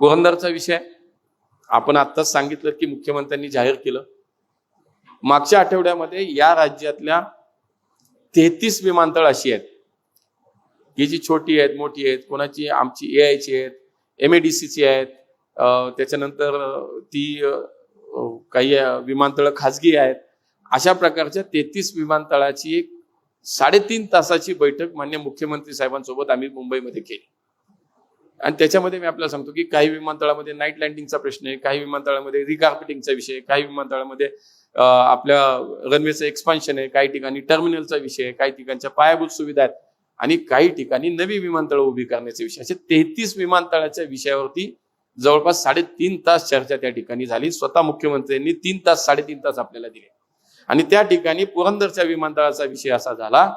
पुरंदरचा विषय आपण आत्ताच सांगितलं की मुख्यमंत्र्यांनी जाहीर केलं. मागच्या आठवड्यामध्ये या राज्यातल्या तेहतीस विमानतळ अशी आहेत. की जी छोटी आहेत मोठी आहेत कोणाची आमची ए आयची आहेत एम ए डी सीची आहेत त्याच्यानंतर ती काही विमानतळं खाजगी आहेत. अशा प्रकारच्या तेहतीस विमानतळाची एक साडेतीन तासाची बैठक मान्य मुख्यमंत्री साहेबांसोबत आम्ही मुंबईमध्ये केली. आणि त्याच्यामध्ये मी आपल्याला सांगतो की काही विमानतळामध्ये नाईट लँडिंगचा प्रश्न आहे काही विमानतळामध्ये रिकार्पेटिंगचा विषय आहे काही विमानतळामध्ये आपल्या रनवेचं एक्सपान्शन आहे काही ठिकाणी टर्मिनलचा विषय आहे काही ठिकाणच्या पायाभूत सुविधा आहेत आणि काही ठिकाणी नवी विमानतळ उभी करण्याचे विषय. असे तेहतीस विमानतळाच्या विषयावरती जवळपास साडेतीन तास चर्चा त्या ठिकाणी झाली. स्वतः मुख्यमंत्र्यांनी तीन तास साडेतीन तास आपल्याला दिले. आणि त्या ठिकाणी पुरंदरच्या विमानतळाचा विषय असा झाला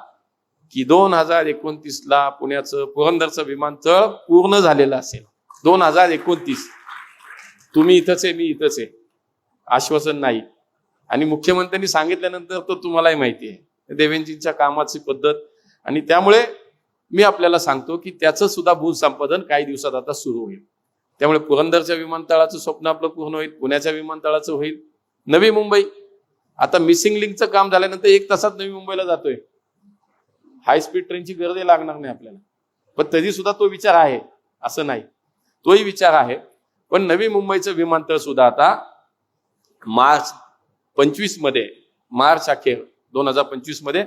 की दोन हजार एकोणतीसला पुण्याचं पुरंदरचं विमानतळ पूर्ण झालेलं असेल. दोन हजार एकोणतीस. तुम्ही इथंच आहे मी इथंच आहे. आश्वासन नाही. आणि मुख्यमंत्र्यांनी सांगितल्यानंतर तो तुम्हालाही माहिती आहे. देवेंजींच्या कामाची पद्धत आणि त्यामुळे मी आपल्याला सांगतो की त्याचं सुद्धा भूसंपादन काही दिवसात आता सुरू होईल. त्यामुळे पुरंदरच्या विमानतळाचं स्वप्न आपलं पूर्ण होईल पुण्याच्या विमानतळाचं होईल. नवी मुंबई. आता मिसिंग लिंकचं काम झाल्यानंतर एक तासात नवी मुंबईला जातोय. हाय स्पीड ट्रेनची गरजही लागणार नाही आपल्याला. पण तरी सुद्धा तो विचार आहे असं नाही. तोही विचार आहे. पण नवी मुंबईचं विमानतळ सुद्धा आता मार्च पंचवीसमध्ये मार्च अखेर दोन हजार पंचवीसमध्ये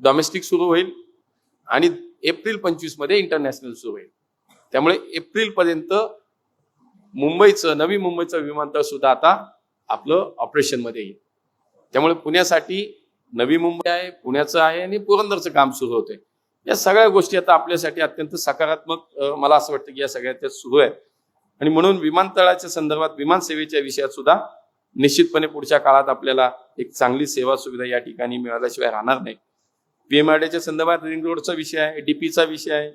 डॉमेस्टिक सुरू होईल आणि एप्रिल पंचवीसमध्ये इंटरनॅशनल सुरू होईल. त्यामुळे एप्रिल पर्यंत मुंबईचं नवी मुंबईचं विमानतळ सुद्धा आता आपलं ऑपरेशनमध्ये येईल. त्यामुळे पुण्यासाठी नवी मुंबई आहे पुण्याचं आहे आणि पुरंदरचं काम सुरू होतंय. या सगळ्या गोष्टी आता आपल्यासाठी अत्यंत सकारात्मक मला असं वाटतं की या सगळ्या त्या सुरू आहेत. आणि म्हणून विमानतळाच्या संदर्भात विमान सेवेच्या विषयात सुद्धा निश्चितपणे पुढच्या काळात आपल्याला एक चांगली सेवा सुविधा या ठिकाणी मिळाल्याशिवाय राहणार नाही. पीएमआरडीच्या संदर्भात रिंग रोडचा विषय आहे डीपीचा विषय आहे.